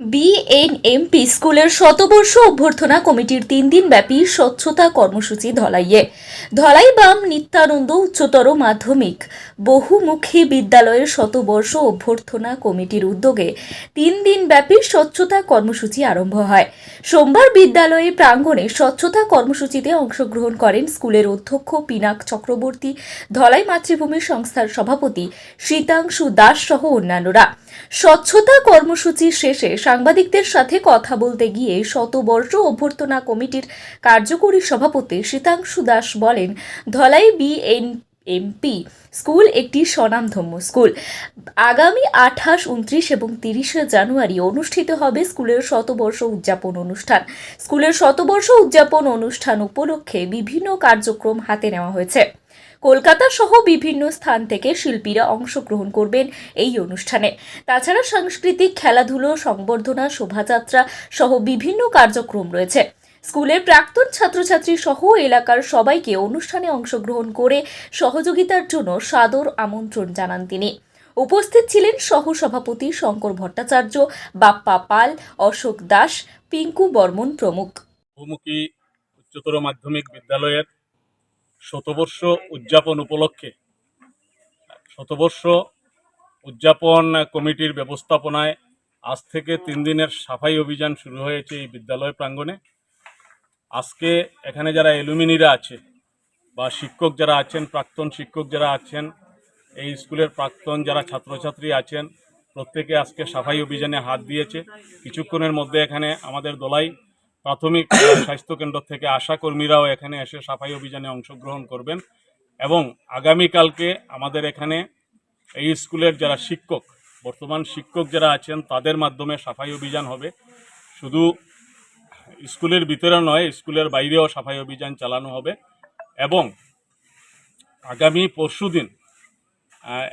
BNMP স্কুলের শতবর্ষ অভ্যর্থনা কমিটির তিন দিন ব্যাপী স্বচ্ছতা কর্মসূচি ধলাইয়ে। ধলাই বাম নিত্যানন্দ উচ্চতর মাধ্যমিক। বহুমুখী বিদ্যালয়ের শতবর্ষ অভ্যর্থনা কমিটির উদ্যোগে তিন দিন ব্যাপী স্বচ্ছতা কর্মসূচি আরম্ভ হয়। সোমবার বিদ্যালয়ে প্রাঙ্গণে স্বচ্ছতা কর্মসূচিতে অংশগ্রহণ করেন স্কুলের অধ্যক্ষ পিনাক চক্রবর্তী, ধলাই মাতৃভূমি সংস্থার সভাপতি শীতাংশু দাস সহ অন্যান্যরা। স্বচ্ছতা কর্মসূচি শেষে সাংবাদিকদের সাথে কথা বলতে গিয়ে শতবর্ষ অভ্যর্থনা কমিটির কার্যকরী সভাপতি শীতাংশু দাস বলেন, ধলাই বিএন এমপি স্কুল একটি স্বনামধন্য স্কুল। আগামী আঠাশ উনত্রিশ এবং তিরিশে জানুয়ারি অনুষ্ঠিত হবে স্কুলের শতবর্ষ উদযাপন অনুষ্ঠান। স্কুলের শতবর্ষ উদযাপন অনুষ্ঠান উপলক্ষে বিভিন্ন কার্যক্রম হাতে নেওয়া হয়েছে। কলকাতা সহ বিভিন্ন স্থান থেকে শিল্পীরা অংশগ্রহণ করবেন এই অনুষ্ঠানে। তাছাড়া সাংস্কৃতিক খেলাধুলো, সংবর্ধনা, শোভাযাত্রা সহ বিভিন্ন কার্যক্রম রয়েছে। স্কুলের প্রাক্তন ছাত্রছাত্রী সহ এলাকার সবাইকে অনুষ্ঠানে অংশগ্রহণ করে সহযোগিতার জন্য সাদর আমন্ত্রণ জানান তিনি। উপস্থিত ছিলেন সহ সভাপতি শঙ্কর ভট্টাচার্য, বাপ্পা পাল, অশোক দাস, পিঙ্কু বর্মন প্রমুখ। উচ্চতর মাধ্যমিক বিদ্যালয়ের শতবর্ষ উদযাপন উপলক্ষে, শতবর্ষ উদযাপন কমিটির ব্যবস্থাপনায় আজ থেকে তিন দিনের সাফাই অভিযান শুরু হয়েছে এই বিদ্যালয় প্রাঙ্গণে। আজকে এখানে যারা এলুমিনিরা আছে বা শিক্ষক যারা আছেন, প্রাক্তন শিক্ষক যারা আছেন, এই স্কুলের প্রাক্তন যারা ছাত্রছাত্রী আছেন, প্রত্যেকে আজকে সাফাই অভিযানে হাত দিয়েছে। কিছুক্ষণের মধ্যে এখানে আমাদের দলাই প্রাথমিক স্বাস্থ্য কেন্দ্র থেকে আশা কর্মীরাও এখানে এসে সাফাই অভিযানে অংশগ্রহণ করবেন এবং আগামীকালকে আমাদের এখানে এই স্কুলের যারা শিক্ষক, বর্তমান শিক্ষক যারা আছেন, তাদের মাধ্যমে সাফাই অভিযান হবে। শুধু স্কুলের ভিতরে নয়, স্কুলের বাইরেও সাফাই অভিযান চালানো হবে এবং আগামী পরশু দিন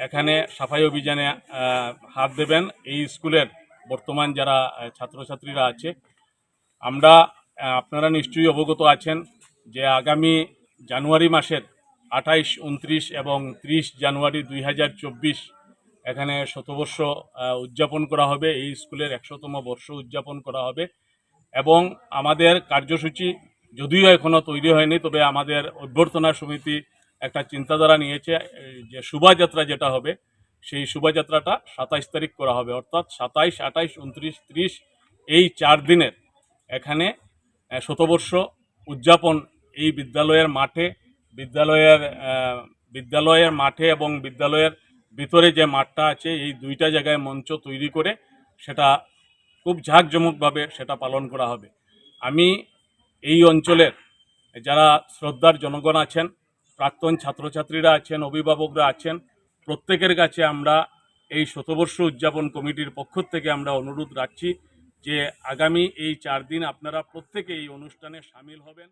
এখানে সাফাই অভিযানে হাত দেবেন এই স্কুলের বর্তমান যারা ছাত্রছাত্রীরা আছে। আমরা আপনারা নিশ্চয়ই অবগত আছেন যে আগামী জানুয়ারি মাসের আঠাইশ, উনত্রিশ এবং ত্রিশ জানুয়ারি দুই হাজার চব্বিশ এখানে শতবর্ষ উদযাপন করা হবে। এই স্কুলের একশোতম বর্ষ উদযাপন করা হবে এবং আমাদের কার্যসূচি যদিও এখনও তৈরি হয়নি, তবে আমাদের অভ্যর্থনা সমিতি একটা চিন্তাধারা নিয়েছে যে শোভাযাত্রা যেটা হবে, সেই শোভাযাত্রাটা সাতাইশ তারিখ করা হবে। অর্থাৎ সাতাইশ, আঠাইশ, উনত্রিশ, ত্রিশ এই চার দিনের এখানে শতবর্ষ উদযাপন এই বিদ্যালয়ের মাঠে, বিদ্যালয়ের বিদ্যালয়ের মাঠে এবং বিদ্যালয়ের ভিতরে যে মাঠটা আছে, এই দুইটা জায়গায় মঞ্চ তৈরি করে সেটা খুব ঝাঁকজমকভাবে সেটা পালন করা হবে। আমি এই অঞ্চলের যারা শ্রদ্ধার জনগণ আছেন, প্রাক্তন ছাত্রছাত্রীরা আছেন, অভিভাবকরা আছেন, প্রত্যেকের কাছে আমরা এই শতবর্ষ উদযাপন কমিটির পক্ষ থেকে আমরা অনুরোধ রাখছি যে আগামী এই চার দিন আপনারা প্রত্যেকে এই অনুষ্ঠানে সামিল হবেন।